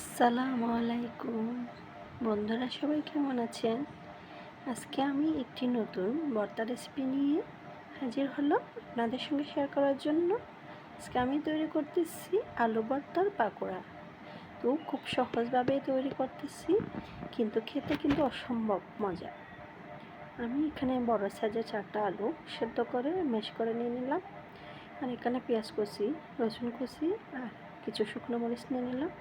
আসসালামু আলাইকুম। বন্ধুরা সবাই কেমন আছেন? আজকে আমি একটি নতুন ভর্তা রেসিপি নিয়ে হাজির হলো আপনাদের সঙ্গে শেয়ার করার জন্য। আজকে আমি তৈরি করতেছি আলু ভর্তার পাকোড়া। তো খুব সহজভাবেই তৈরি করতেছি, কিন্তু খেতে কিন্তু অসম্ভব মজা। আমি এখানে বড় সাইজের চারটা আলু সেদ্ধ করে মেশ করে নিয়ে নিলাম। আর এখানে পেঁয়াজ কুচি, রসুন কুচি আর কিছু শুকনো মরিচ নিয়ে নিলাম।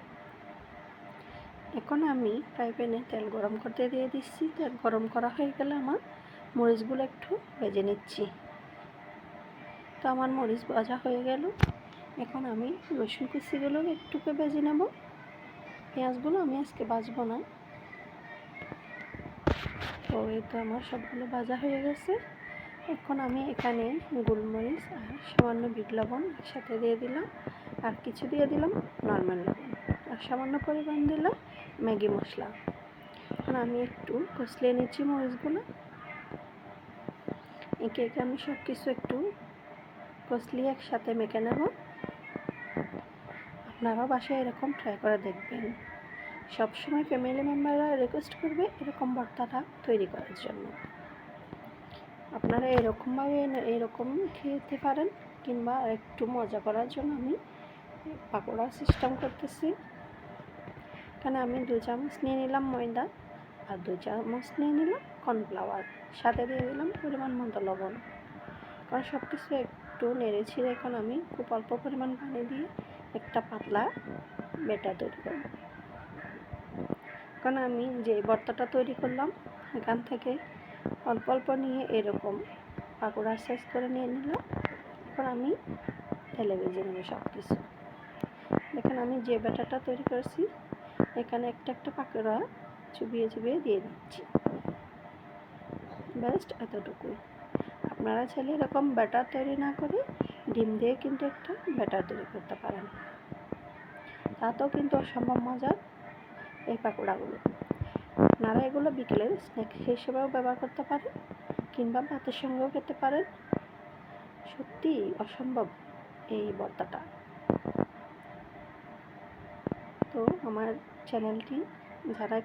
এখন আমি ফ্রাই প্যানে তেল গরম করতে দিয়ে দিচ্ছি। তেল গরম করা হয়ে গেলে আমার মরিচগুলো একটু ভেজে নিচ্ছি। তো আমার মরিচ ভাজা হয়ে গেল। এখন আমি রসুন কুচিগুলো একটুকে ভেজে নেব। পেঁয়াজগুলো আমি আজকে ভাজবো না। তো এই তো আমার সবগুলো ভাজা হয়ে গেছে। এখন আমি এখানে গোলমরিচ আর সামান্য বিট লবণ একসাথে দিয়ে দিলাম। আর কিছু দিয়ে দিলাম নর্মাল লবণ। আর সামান্য পরিমাণ দিলাম ম্যাগি মশলা। এখন আমি একটু কষলিয়ে নিচ্ছি মরিচগুলো। একে একে আমি সব কিছু একটু কষলিয়ে একসাথে মেখে নেব। আপনারাও বাসায় এরকম ট্রাই করে দেখবেন। সবসময় ফ্যামিলি মেম্বাররা রিকোয়েস্ট করবে এরকম ভর্তাটা তৈরি করার জন্য। আপনারা এরকমভাবে এরকম খেতে পারেন কিংবা একটু মজা করার জন্য আমি পাকোড়া সিস্টেম করতেছি। এখানে আমি দু চামচ নিয়ে নিলাম ময়দা আর দু চামচ নিয়ে নিলাম কর্নফ্লাওয়ার। সাথে দিয়ে দিলাম পরিমাণ মতো লবণ। কারণ সব কিছু একটু নেড়ে ছিঁড়ে এখন আমি খুব অল্প পরিমাণ পানি দিয়ে একটা পাতলা বেটা তৈরি করব। কারণ আমি যে ভর্তাটা তৈরি করলাম, এখান থেকে অল্প অল্প নিয়ে এরকম পাকোড়া সাইজ করে নিয়ে নিলাম। এখন আমি তেলে ভেজে নেব সব কিছু দেখেন আমি যে ব্যাটারটা তৈরি করেছি এখানে একটা একটা পাকোড়া চুবিয়ে চুবিয়ে দিয়ে দিচ্ছি। বেস্ট এতটুকুই। আপনারা চাইলে এরকম ব্যাটার তৈরি না করে ডিম দিয়ে কিন্তু একটা ব্যাটার তৈরি করতে পারেন। তাতেও কিন্তু অসম্ভব মজার এই পাকোড়াগুলো। আপনারা এগুলো বিকেলের স্ন্যাক হিসেবেও ব্যবহার করতে পারেন কিংবা ভাতের সঙ্গেও খেতে পারেন। সত্যি অসম্ভব এই ভর্তাটা। তো আমার চ্যানেলটি যারা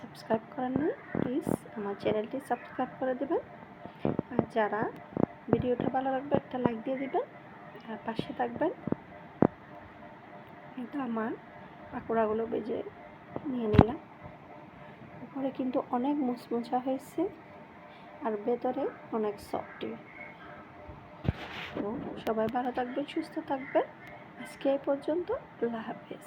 সাবস্ক্রাইব করেন না প্লিজ আমার চ্যানেলটি সাবস্ক্রাইব করে দেবেন। আর যারা ভিডিওটা ভালো লাগবে, একটা লাইক দিয়ে দেবেন। আর পাশে থাকবেন। কিন্তু আমার পাকোড়াগুলো বেজে নিয়ে নিলাম। উপরে কিন্তু অনেক মুচমুচা হয়েছে, আর ভেতরে অনেক সফটি তো সবাই ভালো থাকবেন, সুস্থ থাকবেন। আজকে এই পর্যন্ত, আল্লাহ হাফেজ।